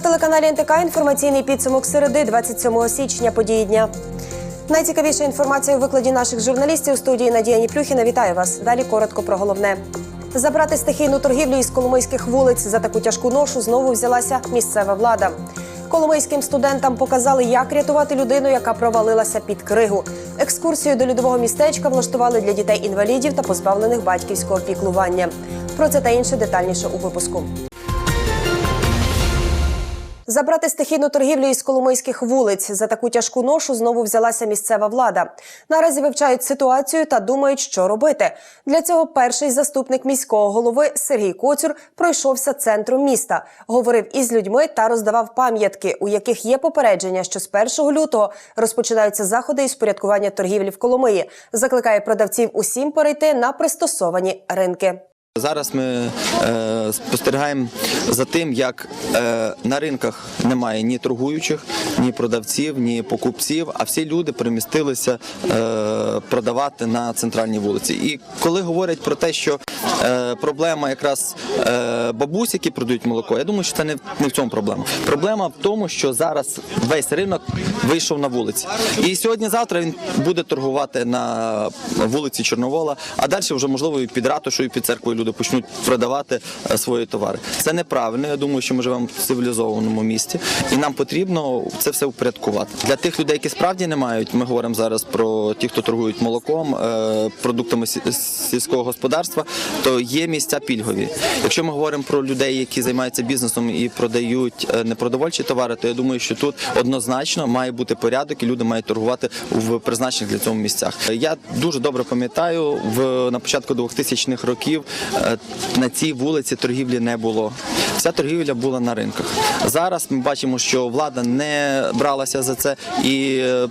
На телеканалі НТК інформаційний підсумок середи 27 січня події дня. Найцікавіша інформація у викладі наших журналістів у студії Надія Ніплюхіна. Вітаю вас. Далі коротко про головне. Забрати стихійну торгівлю із коломийських вулиць за таку тяжку ношу знову взялася місцева влада. Коломийським студентам показали, як рятувати людину, яка провалилася під кригу. Екскурсію до льодового містечка влаштували для дітей-інвалідів та позбавлених батьківського піклування. Про це та інше детальніше у випуску. Забрати стихійну торгівлю із коломийських вулиць за таку тяжку ношу знову взялася місцева влада. Наразі вивчають ситуацію та думають, що робити. Для цього перший заступник міського голови Сергій Коцюр пройшовся центром міста, говорив із людьми та роздавав пам'ятки, у яких є попередження, що з 1 лютого розпочинаються заходи із порядкування торгівлі в Коломиї. Закликає продавців усім перейти на пристосовані ринки. Зараз ми е, спостерігаємо за тим, як е, на ринках немає ні торгуючих, ні продавців, ні покупців, а всі люди перемістилися е, продавати на центральній вулиці. І коли говорять про те, що е, проблема якраз е, бабусь, які продають молоко, я думаю, що це не, не в цьому проблема. Проблема в тому, що зараз весь ринок вийшов на вулиці. І сьогодні-завтра він буде торгувати на вулиці Чорновола, а далі вже можливо і під ратушою, і під церквою люди почнуть продавати е, свої товари. Це неправильно. Я думаю, що ми живемо в цивілізованому місті, і нам потрібно це все упорядкувати. Для тих людей, які справді не мають, ми говоримо зараз про ті, хто торгують молоком, е, продуктами сільського господарства, то є місця пільгові. Якщо ми говоримо про людей, які займаються бізнесом і продають е, непродовольчі товари, то я думаю, що тут однозначно має бути порядок, і люди мають торгувати в призначених для цього місцях. Я дуже добре пам'ятаю, в на початку 2000-х років на цій вулиці торгівлі не було. Вся торгівля була на ринках. Зараз ми бачимо, що влада не бралася за це, і е,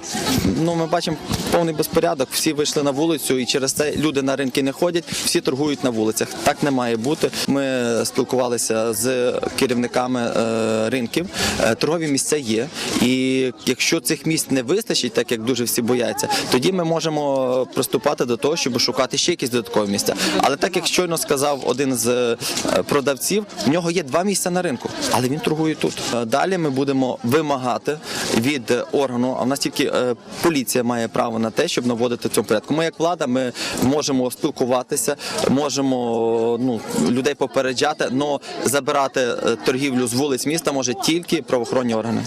ну ми бачимо повний безпорядок. Всі вийшли на вулицю, і через це люди на ринки не ходять, всі торгують на вулицях. Так не має бути. Ми спілкувалися з керівниками е, ринків. Е, Торгові місця є. І якщо цих місць не вистачить, так як дуже всі бояться, тоді ми можемо приступати до того, щоб шукати ще якісь додаткові місця. Але так як щойно сказав один з е, продавців, в нього є два місця на ринку, але він торгує тут. Е, Далі ми будемо вимагати від е, органу, а в нас тільки поліція має право на те, щоб наводити цьому порядку. Ми як влада, ми можемо спілкуватися, можемо ну людей попереджати, але забирати торгівлю з вулиць міста може тільки правоохоронні органи.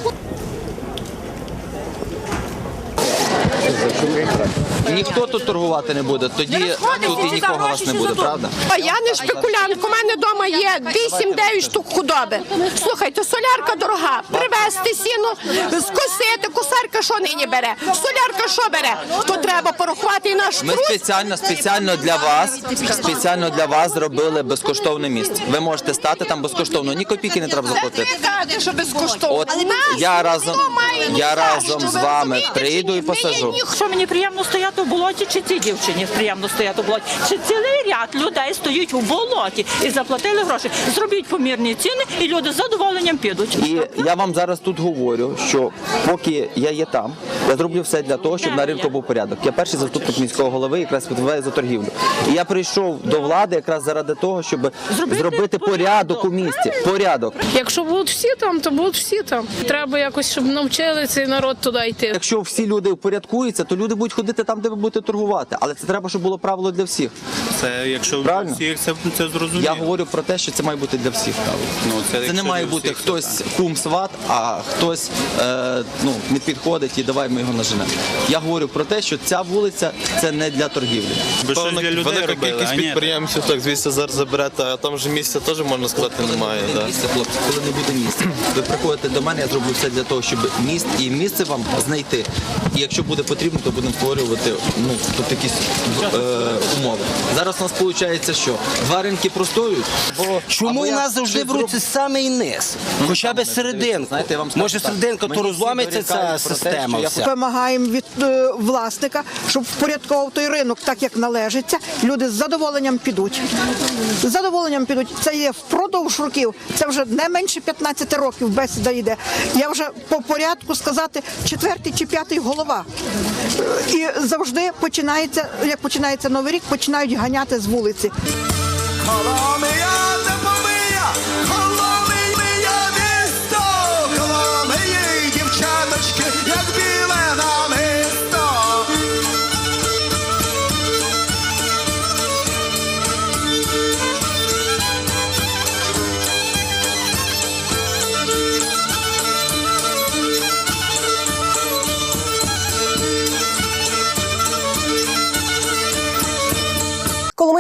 Ніхто тут торгувати не буде, тоді тут і нікого вас не буде, правда? А я не спекулянт. У мене вдома є 8-9 штук худоби. Слухайте, солярка дорога. Привезти сіно, скосити, кусарка що нині бере? Солярка що бере? То треба порахувати і наш Ми спеціально спеціально для вас спеціально для вас зробили безкоштовне місце. Ви можете стати там безкоштовно, ні копійки не треба заплатити. Кажете, що безкоштовно. От я разом я разом з вами прийду і посажу. Ніхто Що мені приємно стояти в болоті, чи цій дівчині приємно стояти в болоті? Чи цілий ряд людей стоїть у болоті і заплатили гроші? Зробіть помірні ціни, і люди з задоволенням підуть. І я вам зараз тут говорю, що поки я є там, я зроблю все для того, щоб на ринку був порядок. Я перший заступник міського голови, якраз відповідаю за торгівлю. І я прийшов до влади якраз заради того, щоб Зробити зробити порядок у місті. Порядок. Якщо будуть всі там, то будуть всі там. Треба якось, щоб навчили цей народ туди йти. Якщо всі люди упорядкуються, то люди будуть ходити там, де ви будете торгувати. Але це треба, щоб було правило для всіх. Це якщо Правильно? всіх це, це зрозуміло. Я говорю про те, що це має бути для всіх. Ну, це, Це не якщо має для бути всіх, то хтось кум сват, а хтось е, ну, не підходить і давай ми його наженемо. Я говорю про те, що ця вулиця це не для торгівлі. Щось для людей Велика робили, кількість а ні. підприємців так звідси зараз заберете, а там же місця теж можна сказати немає. Коли Да. не місце, хлопці, коли не буде місця. Ви приходите до мене, я зроблю все для того, щоб міст і місце вам знайти. І якщо буде потрібно, то будемо створювати ну, тут якісь е, умови. Зараз у нас виходить, що два ринки простоюють. Бо, Чому у я нас завжди щось зроблю- беруть самий низ? Хоча б серединку. Знаєте, я вам скажу Може так, серединка, мені то всі розламиться ця дорікають про те, система. що я вся. Вимагаємо від е, власника, щоб впорядковував той ринок так, як належиться. Люди з задоволенням підуть. З задоволенням підуть. Це є впродовж років. Це вже не менше 15 років бесіда йде. Я вже по порядку сказати четвертий чи п'ятий голова. Е, І завжди починається, як починається новий рік, починають ганяти з вулиці. Коломия,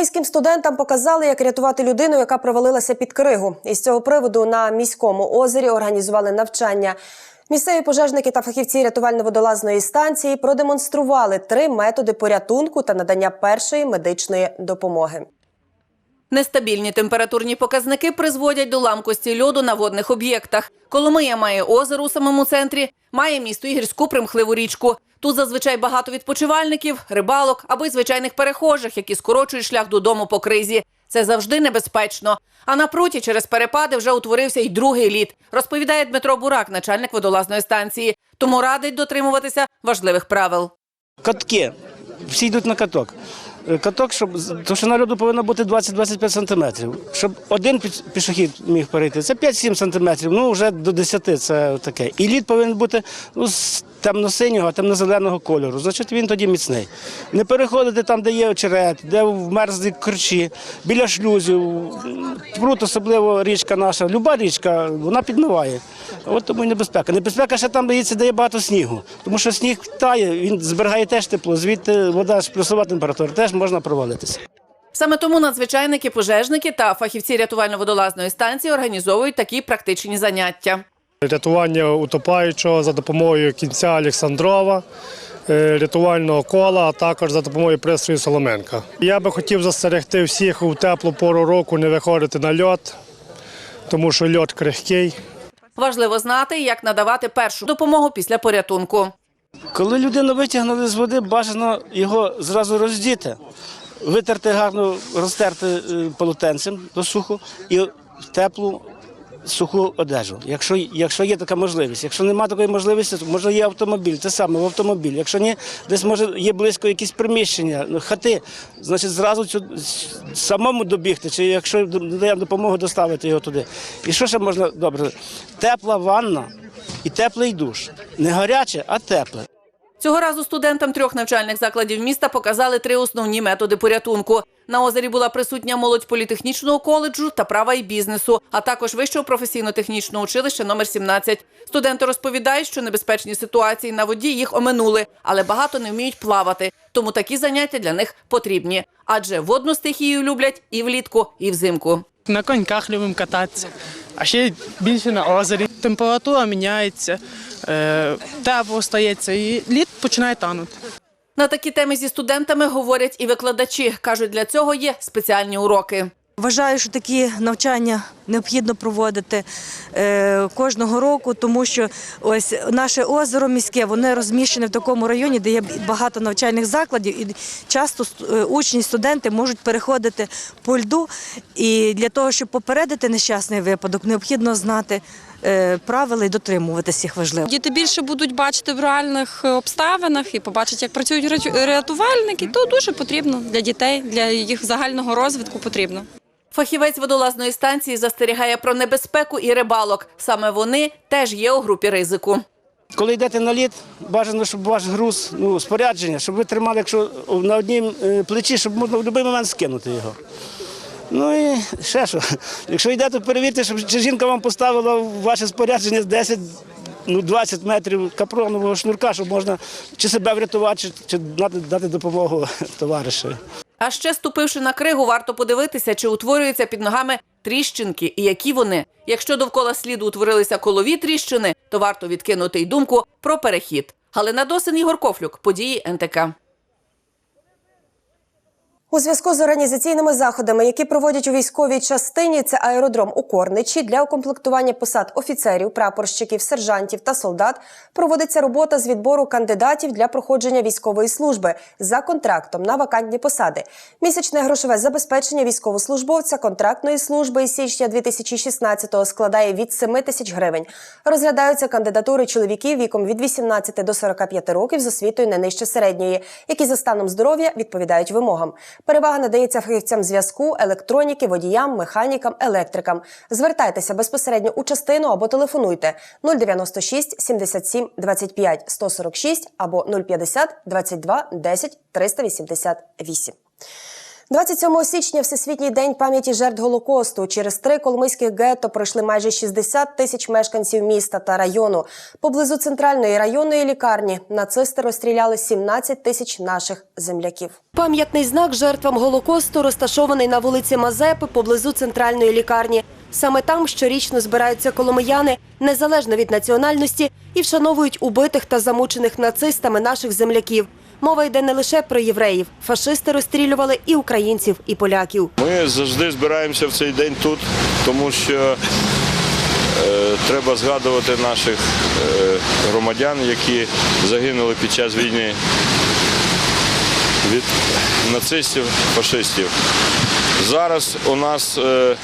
Коломийським студентам показали, як рятувати людину, яка провалилася під кригу. Із цього приводу на міському озері організували навчання. Місцеві пожежники та фахівці рятувально-водолазної станції продемонстрували три методи порятунку та надання першої медичної допомоги. Нестабільні температурні показники призводять до ламкості льоду на водних об'єктах. Коломия має озеро у самому центрі, має місто і гірську примхливу річку. Тут зазвичай багато відпочивальників, рибалок або й звичайних перехожих, які скорочують шлях додому по кризі. Це завжди небезпечно. А на пруті через перепади вже утворився й другий лід, розповідає Дмитро Бурак, начальник водолазної станції. Тому радить дотримуватися важливих правил. Катки. Всі йдуть на каток. Е, Каток, щоб товщина льоду повинна бути 20-25 сантиметрів. Щоб один пішохід міг перейти, це 5-7 сантиметрів, ну вже до 10 це таке. І лід повинен бути ну, з темно-синього, темно-зеленого кольору. Значить, він тоді міцний. Не переходити там, де є очерет, де вмерзлі корчі, біля шлюзів. Прут, особливо річка наша, люба річка, вона підмиває. От тому і небезпека. Небезпека ще там дається, де є багато снігу. Тому що сніг тає, він зберігає теж тепло, звідти вода плюсова температура, теж можна провалитися. Саме тому надзвичайники, пожежники та фахівці рятувально-водолазної станції організовують такі практичні заняття. Рятування утопаючого за допомогою кінця Олександрова, е, рятувального кола, а також за допомогою пристрою Соломенка. Я би хотів застерегти всіх у теплу пору року не виходити на льот, тому що льот крихкий. Важливо знати, як надавати першу допомогу після порятунку. Коли людину витягнули з води, бажано його зразу роздіти, витерти гарно, розтерти е, полотенцем до суху і в теплу суху одежу. Якщо, якщо є така можливість. Якщо немає такої можливості, то може є автомобіль, те саме в автомобіль. Якщо ні, десь може є близько якісь приміщення, ну, хати, значить зразу цю самому добігти, чи якщо даємо допомогу доставити його туди. І що ще можна добре? Тепла ванна і теплий душ. Не гаряче, а тепле. Цього разу студентам трьох навчальних закладів міста показали три основні методи порятунку. На озері була присутня молодь політехнічного коледжу та права і бізнесу, а також вищого професійно-технічного училища номер 17. Студенти розповідають, що небезпечні ситуації на воді їх оминули, але багато не вміють плавати. Тому такі заняття для них потрібні. Адже водну стихію люблять і влітку, і взимку. На коньках любимо кататися, а ще більше на озері. Температура міняється, е, тепло стається і лід починає танути. На такі теми зі студентами говорять і викладачі. кажуть, для цього є спеціальні уроки. Вважаю, що такі навчання необхідно проводити е, кожного року, тому що ось наше озеро міське, воно розміщене в такому районі, де є багато навчальних закладів, і часто е, учні, студенти можуть переходити по льду. І для того, щоб попередити нещасний випадок, необхідно знати е, правила і дотримуватися їх важливо. Діти більше будуть бачити в реальних е, обставинах і побачать, як працюють рятувальники. То дуже потрібно для дітей, для їх загального розвитку потрібно. Фахівець водолазної станції застерігає про небезпеку і рибалок. Саме вони теж є у групі ризику. Коли йдете на лід, бажано, щоб ваш груз, ну, спорядження, щоб ви тримали, якщо на одній е, плечі, щоб можна в будь-який момент скинути його. Ну і ще що. Якщо йдете, перевірте, щоб чи жінка вам поставила ваше спорядження 10 ну, 20 метрів капронового шнурка, щоб можна чи себе врятувати, чи, чи дати, дати допомогу товаришеві. А ще ступивши на кригу, варто подивитися, чи утворюються під ногами тріщинки і які вони. Якщо довкола сліду утворилися колові тріщини, то варто відкинути й думку про перехід. Галина Досин, Ігор Кофлюк, події НТК. У зв'язку з організаційними заходами, які проводять у військовій частині, це аеродром у Корничі для укомплектування посад офіцерів, прапорщиків, сержантів та солдат, проводиться робота з відбору кандидатів для проходження військової служби за контрактом на вакантні посади. Місячне грошове забезпечення військовослужбовця контрактної служби із січня 2016-го складає від 7 тисяч гривень. Розглядаються кандидатури чоловіків віком від 18 до 45 років з освітою не нижче середньої, які за станом здоров'я відповідають вимогам. Перевага надається фахівцям зв'язку, електроніки, водіям, механікам, електрикам. Звертайтеся безпосередньо у частину або телефонуйте 096 77 25 146 або 050 22 10 388. 27 січня Всесвітній день пам'яті жертв Голокосту. Через три коломийських гетто пройшли майже 60 тисяч мешканців міста та району. Поблизу центральної районної лікарні нацисти розстріляли 17 тисяч наших земляків. Пам'ятний знак жертвам Голокосту розташований на вулиці Мазепи поблизу центральної лікарні. Саме там щорічно збираються коломияни, незалежно від національності, і вшановують убитих та замучених нацистами наших земляків. Мова йде не лише про євреїв. Фашисти розстрілювали і українців, і поляків. Ми завжди збираємося в цей день тут, тому що е, треба згадувати наших е, громадян, які загинули під час війни від нацистів, фашистів. Зараз у нас е,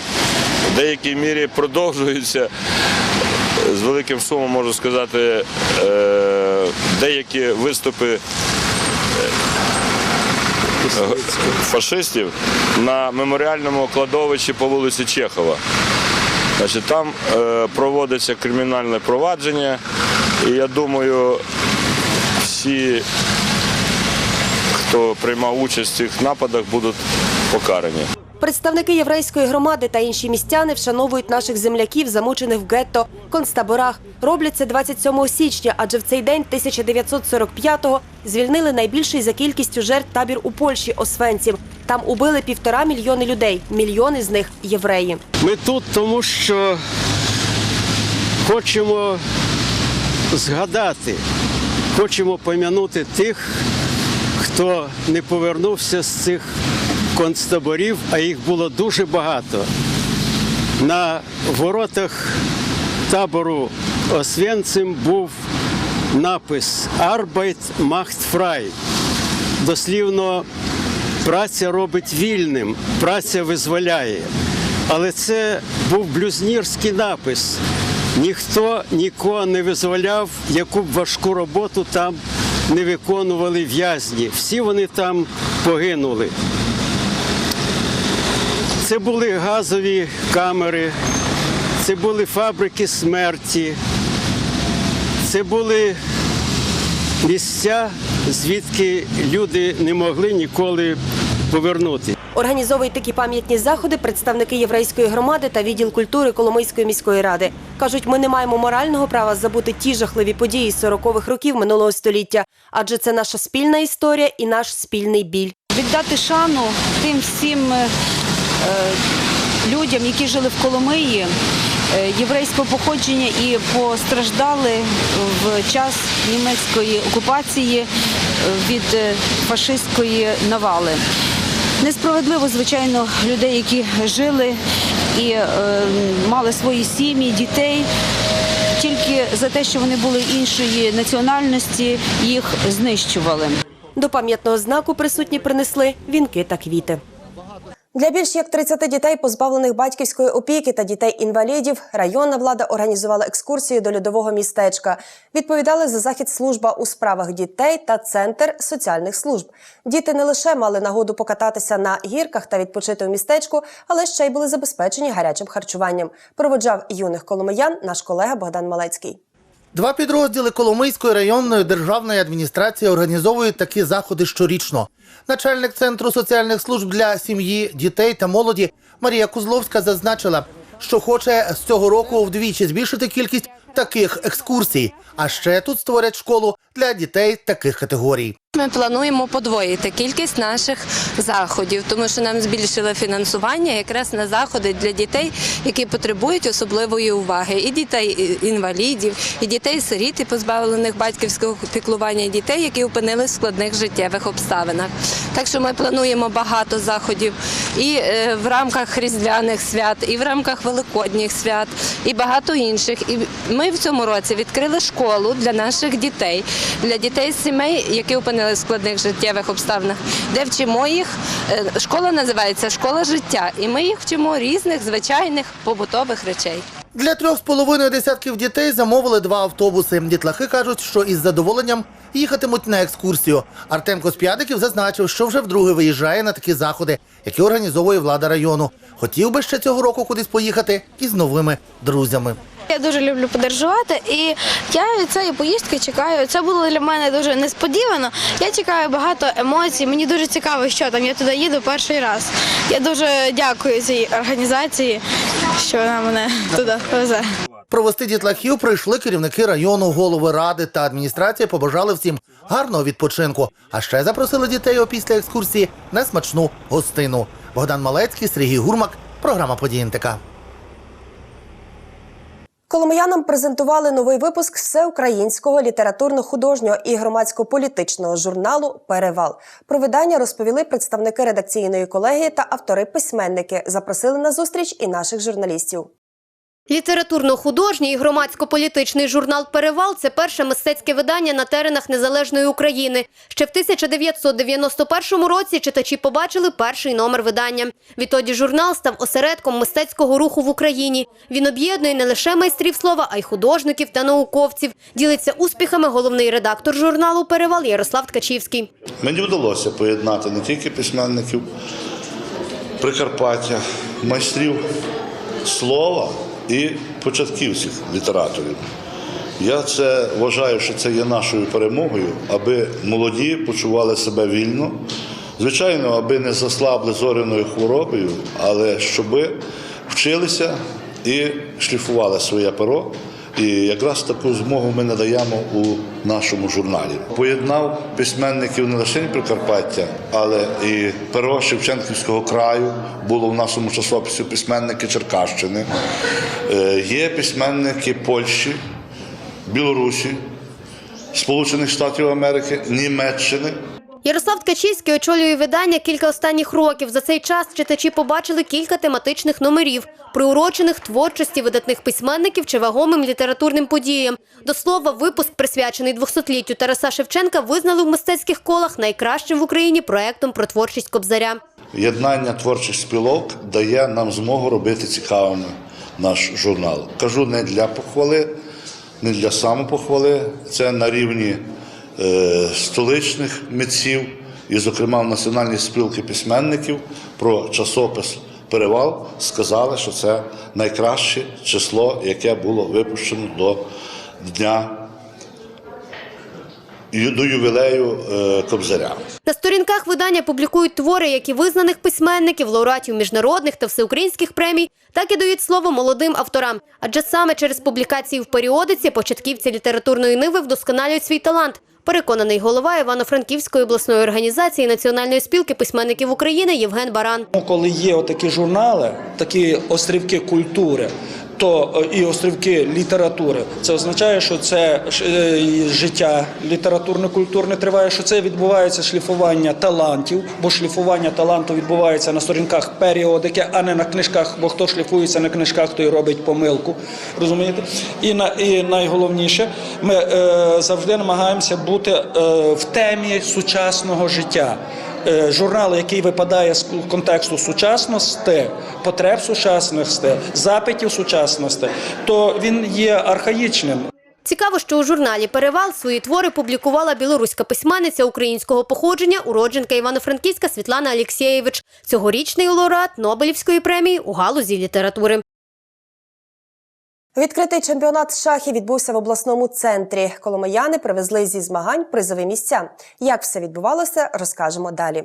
в деякій мірі продовжуються, з великим сумом можу сказати, деякі виступи фашистів на меморіальному кладовищі по вулиці Чехова. Значить, там е, проводиться кримінальне провадження, і я думаю, всі, хто приймав участь в цих нападах, будуть покарані. Представники єврейської громади та інші містяни вшановують наших земляків, замучених в гетто, концтаборах. Роблять це 27 січня, адже в цей день 1945-го звільнили найбільший за кількістю жертв табір у Польщі Освенців. Там убили півтора мільйони людей. Мільйони з них євреї. Ми тут, тому що хочемо згадати, хочемо пом'янути тих, хто не повернувся з цих концтаборів, а їх було дуже багато. На воротах табору Освенцим був напис Arbeit macht frei. Дослівно праця робить вільним, праця визволяє. Але це був блюзнірський напис. Ніхто нікого не визволяв, яку б важку роботу там не виконували в'язні. Всі вони там погинули. Це були газові камери, це були фабрики смерті, це були місця, звідки люди не могли ніколи повернути. Організовують такі пам'ятні заходи представники єврейської громади та відділ культури Коломийської міської ради. Кажуть, ми не маємо морального права забути ті жахливі події з 40-х років минулого століття, адже це наша спільна історія і наш спільний біль. віддати шану тим всім е, людям, які жили в Коломиї, е, єврейського походження і постраждали в час німецької окупації е, від е, фашистської навали. Несправедливо, звичайно, людей, які жили і е, мали свої сім'ї, дітей. Тільки за те, що вони були іншої національності, їх знищували. До пам'ятного знаку присутні принесли вінки та квіти. Для більш як 30 дітей, позбавлених батьківської опіки та дітей-інвалідів, районна влада організувала екскурсію до льодового містечка. Відповідали за захід служба у справах дітей та центр соціальних служб. Діти не лише мали нагоду покататися на гірках та відпочити у містечку, але ще й були забезпечені гарячим харчуванням. Проводжав юних коломиян наш колега Богдан Малецький. Два підрозділи Коломийської районної державної адміністрації організовують такі заходи щорічно. Начальник центру соціальних служб для сім'ї, дітей та молоді Марія Кузловська зазначила, що хоче з цього року вдвічі збільшити кількість таких екскурсій. А ще тут створять школу для дітей таких категорій. Ми плануємо подвоїти кількість наших заходів, тому що нам збільшили фінансування якраз на заходи для дітей, які потребують особливої уваги, і дітей інвалідів, і дітей сиріт, і позбавлених батьківського піклування, і дітей, які опинились в складних життєвих обставинах. Так що ми плануємо багато заходів і е, в рамках різдвяних свят, і в рамках великодніх свят, і багато інших. І ми в цьому році відкрили школу для наших дітей, для дітей з сімей, які опинилися в складних життєвих обставинах, де вчимо їх. Е, Школа називається Школа життя, і ми їх вчимо різних звичайних побутових речей. Для трьох з половиною десятків дітей замовили два автобуси. Дітлахи кажуть, що із задоволенням їхатимуть на екскурсію. Артем Косп'ядиків зазначив, що вже вдруге виїжджає на такі заходи, які організовує влада району. Хотів би ще цього року кудись поїхати із новими друзями. Я дуже люблю подорожувати, і я цієї поїздки чекаю. Це було для мене дуже несподівано. Я чекаю багато емоцій. Мені дуже цікаво, що там. Я туди їду перший раз. Я дуже дякую цій організації, що вона мене туди везе. Провести дітлахів прийшли керівники району, голови ради та адміністрація побажали всім гарного відпочинку. А ще запросили дітей опісля екскурсії на смачну гостину. Богдан Малецький, Сергій Гурмак, програма «Події НТК». Коломиянам презентували новий випуск всеукраїнського літературно-художнього і громадсько-політичного журналу Перевал. Про видання розповіли представники редакційної колегії та автори-письменники. Запросили на зустріч і наших журналістів. Літературно-художній і громадсько-політичний журнал Перевал це перше мистецьке видання на теренах незалежної України. Ще в 1991 році читачі побачили перший номер видання. Відтоді журнал став осередком мистецького руху в Україні. Він об'єднує не лише майстрів слова, а й художників та науковців. Ділиться успіхами головний редактор журналу Перевал Ярослав Ткачівський. Мені вдалося поєднати не тільки письменників Прикарпаття, майстрів слова і початківців літераторів. Я це вважаю, що це є нашою перемогою, аби молоді почували себе вільно. Звичайно, аби не заслабли зоряною хворобою, але щоб вчилися і шліфували своє перо. І якраз таку змогу ми надаємо у нашому журналі. Поєднав письменників не лише Прикарпаття, але і перо Шевченківського краю було в нашому часописі письменники Черкащини. Е, Є письменники Польщі, Білорусі, Сполучених Штатів Америки, Німеччини. Ярослав Ткачівський очолює видання кілька останніх років. За цей час читачі побачили кілька тематичних номерів, приурочених творчості видатних письменників чи вагомим літературним подіям. До слова, випуск, присвячений 200-літтю Тараса Шевченка, визнали в мистецьких колах найкращим в Україні проектом про творчість Кобзаря. Єднання творчих спілок дає нам змогу робити цікавими наш журнал. Кажу не для похвали, не для самопохвали. Це на рівні столичних митців, і, зокрема, в Національній спілки письменників про часопис Перевал сказали, що це найкраще число, яке було випущено до дня до ювілею е, Кобзаря. На сторінках видання публікують твори як і визнаних письменників, лауреатів міжнародних та всеукраїнських премій, так і дають слово молодим авторам. Адже саме через публікації в періодиці початківці літературної ниви вдосконалюють свій талант. Переконаний голова Івано-Франківської обласної організації Національної спілки письменників України Євген Баран. Ну, Коли є отакі журнали, такі острівки культури, то е, і острівки літератури, це означає, що це е, життя літературно-культурне триває, що це відбувається шліфування талантів, бо шліфування таланту відбувається на сторінках періодики, а не на книжках, бо хто шліфується на книжках, той робить помилку. Розумієте? І на і найголовніше, ми е, завжди намагаємося бути е, в темі сучасного життя. Е, журнал, який випадає з контексту сучасності, потреб сучасності, запитів сучасності, то він є архаїчним. Цікаво, що у журналі Перевал свої твори публікувала білоруська письменниця українського походження, уродженка Івано-Франківська Світлана Алєксєєвич. Цьогорічний лауреат Нобелівської премії у галузі літератури. Відкритий чемпіонат шахів відбувся в обласному центрі. Коломияни привезли зі змагань призові місця. Як все відбувалося, розкажемо далі.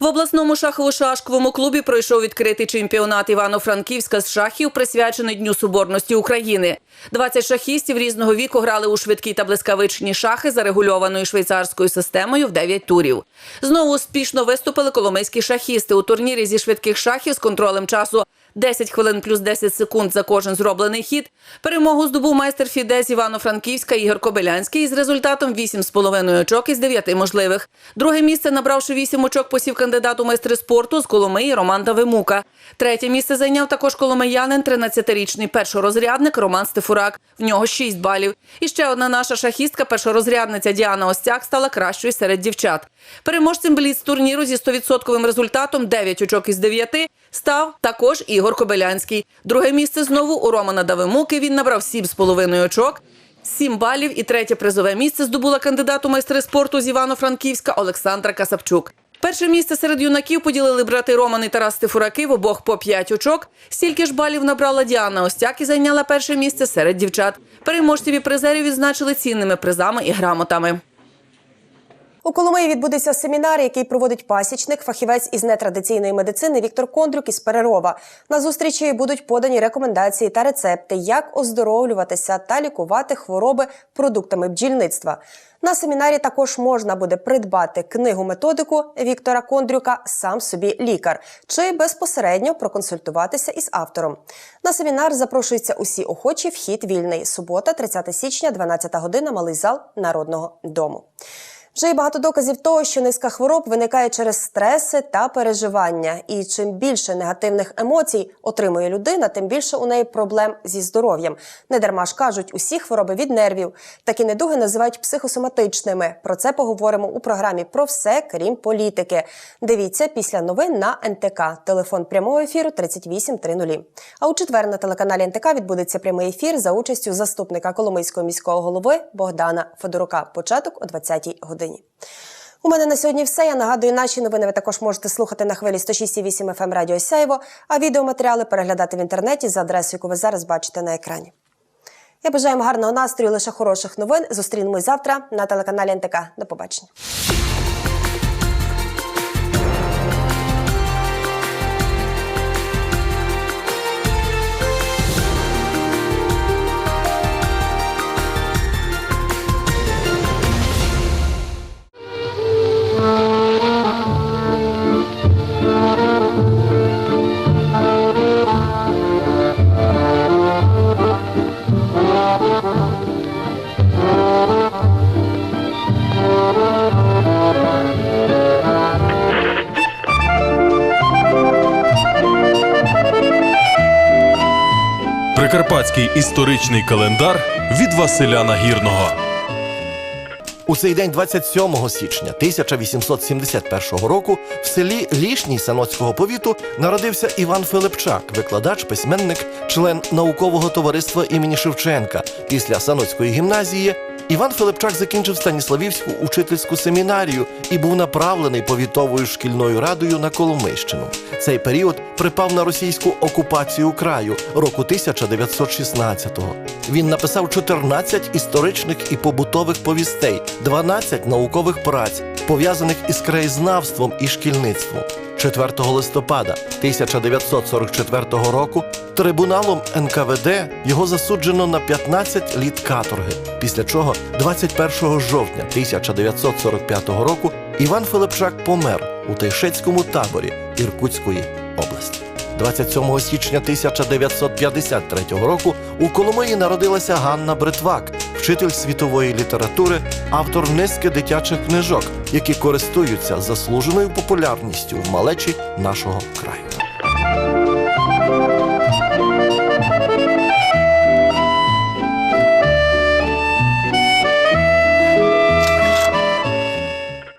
В обласному шахово-шашковому клубі пройшов відкритий чемпіонат Івано-Франківська з шахів, присвячений Дню Соборності України. 20 шахістів різного віку грали у швидкі та блискавичні шахи за регульованою швейцарською системою в 9 турів. Знову успішно виступили коломийські шахісти у турнірі зі швидких шахів з контролем часу 10 хвилин плюс 10 секунд за кожен зроблений хід. Перемогу здобув майстер Фіде з Івано-Франківська Ігор Кобилянський із результатом 8,5 очок із 9 можливих. Друге місце, набравши 8 очок, посів кандидат у майстри спорту з Коломиї Роман Давимука. Третє місце зайняв також коломиянин, 13-річний першорозрядник Роман Стефурак. В нього 6 балів. І ще одна наша шахістка, першорозрядниця Діана Остяк, стала кращою серед дівчат. Переможцем бліц турніру зі 100% результатом 9 очок із 9 став також Ігор Кобилянський. Друге місце знову у Романа Давимуки. Він набрав 7,5 очок. 7 балів і третє призове місце здобула кандидат у майстри спорту з Івано-Франківська Олександра Касапчук. Перше місце серед юнаків поділили брати Роман і Тарас Стефураки в обох по 5 очок. Стільки ж балів набрала Діана Остяк і зайняла перше місце серед дівчат. Переможців і призерів відзначили цінними призами і грамотами. У Коломиї відбудеться семінар, який проводить пасічник, фахівець із нетрадиційної медицини Віктор Кондрюк із Перерова. На зустрічі будуть подані рекомендації та рецепти, як оздоровлюватися та лікувати хвороби продуктами бджільництва. На семінарі також можна буде придбати книгу методику Віктора Кондрюка Сам собі лікар чи безпосередньо проконсультуватися із автором. На семінар запрошуються усі охочі. Вхід вільний. Субота, 30 січня, 12 година, малий зал Народного дому. Вже є багато доказів того, що низка хвороб виникає через стреси та переживання. І чим більше негативних емоцій отримує людина, тим більше у неї проблем зі здоров'ям. Недарма ж кажуть, усі хвороби від нервів. Такі недуги називають психосоматичними. Про це поговоримо у програмі про все, крім політики. Дивіться після новин на НТК. Телефон прямого ефіру 3830. А у четвер на телеканалі НТК відбудеться прямий ефір за участю заступника Коломийського міського голови Богдана Федорука. Початок о 20-й годині. У мене на сьогодні все. Я нагадую, наші новини ви також можете слухати на хвилі 106,8 FM Радіо Сяйво, а відеоматеріали переглядати в інтернеті за адресою, яку ви зараз бачите на екрані. Я бажаю вам гарного настрою, лише хороших новин. Зустрінемось завтра на телеканалі НТК. До побачення. Прикарпатський історичний календар від Василя Нагірного. У цей день, 27 січня 1871 року, в селі Лішній Саноцького повіту народився Іван Филипчак, викладач, письменник, член наукового товариства імені Шевченка. Після Саноцької гімназії Іван Филипчак закінчив Станіславівську учительську семінарію і був направлений повітовою шкільною радою на Коломийщину. Цей період припав на російську окупацію краю року 1916-го. Він написав 14 історичних і побутових повістей, 12 наукових праць, пов'язаних із краєзнавством і шкільництвом. 4 листопада 1944 року трибуналом НКВД його засуджено на 15 літ каторги. Після чого, 21 жовтня 1945 року, Іван Филипчак помер у Тайшецькому таборі Іркутської області. 27 січня 1953 року у Коломиї народилася Ганна Бритвак, вчитель світової літератури, автор низки дитячих книжок, які користуються заслуженою популярністю в малечі нашого краю.